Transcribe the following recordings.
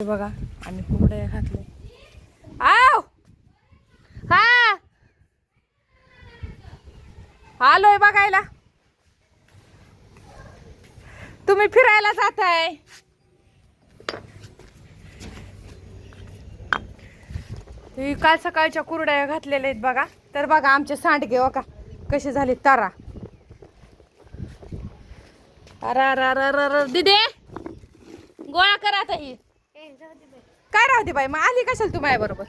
बघा आम्ही कुरड्या घातले आव! हा! आलोय बघायला. तुम्ही फिरायला जाताय. काल सकाळच्या कुरड्या घातलेल्या आहेत बघा. तर बघा आमचे सांडगे हो बघा कसे झाले तारा. अरा दिदे गोळा करा आता ही. काय राहते बाई मग आली कशाला तू माझ्या बरोबर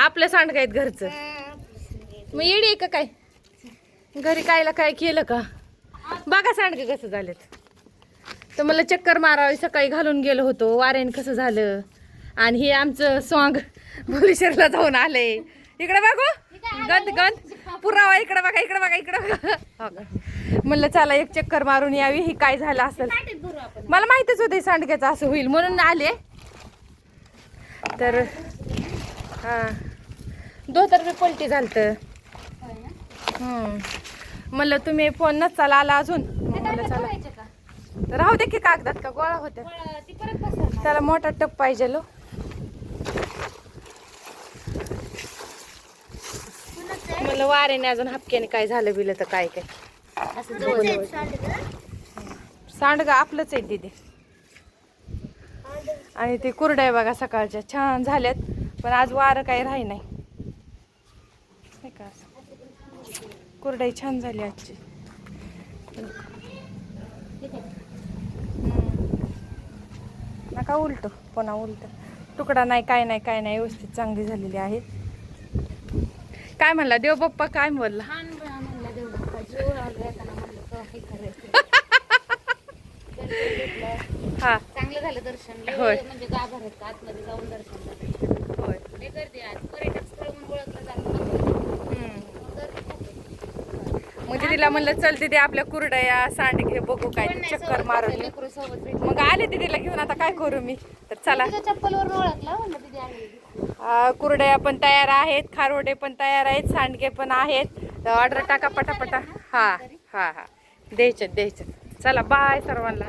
आपलं सांडग आहेत घरचं. मग येडी का काय? घरी कायला काय केलं का? बघा सांडगे कसं झालेत. तर मला चक्कर मारावी सकाळी घालून गेलो होतो. वारेन कसं झालं? आणि हे आमचं सॉंग भुलेश्वरला जाऊन आले इकडे बघू. गंद गंद पुरावा इकडे बघा इकडे बघा इकडे बघा. हो? म्हणलं चला एक चक्कर मारून यावी ही काय झालं असेल. मला माहितीच होते सांडग्याचं असं होईल म्हणून आले. तर हा. धोतर बी पलटी झालत. म्हणलं तुम्ही फोन नचाला आला अजून. म्हणलं चला. राहू दे की कागदात का? गोळा होत्या. त्याला मोठा टप पाहिजे लो. म्हणलं वारेने अजून हपक्याने काय झालं बिलं तर काय काय. सांडगा आपलंच आहे दिदी. आणि ते कुरड्या बघा सकाळच्या. छान झाल्यात. पण आज वारं काही राही नाही. का कुरडाई छान झाली आजची. नका उलट. पुन्हा उलट. तुकडा नाही काय नाही काय नाही. व्यवस्थित चांगली झालेली आहे काय म्हणला? देव बाप्पा काय बोलला? हा. चांगलं झालं दर्शन. लय होय. म्हणजे गाभाऱ्यात आतमध्ये जाऊन दर्शन झालं होय. लय गर्दी आहे. आज पर्यटक स्थळ म्हणून ओळखलं जातं ना. हम्म. गर्दी खूप आहे. म्हणजे तिला म्हणलं चल तिथे आपल्या कुरडया सांडगे बघू काय कोण ते नाही चक्कर सोबत मारून. बसलं, लेकरं सोबत भेटली. मग आले तिला घेऊन आता काय करू मी? तर चला. तिच्या चप्पलवरून ओळखलं म्हणलं तिथे आली आ, कुरडया पण तयार आहेत खारोडे पण तयार आहेत सांडगे पण आहेत. ऑर्डर टाका पटापटा. हा हा हा. द्यायचे द्यायचे चला बाय सर्वांना.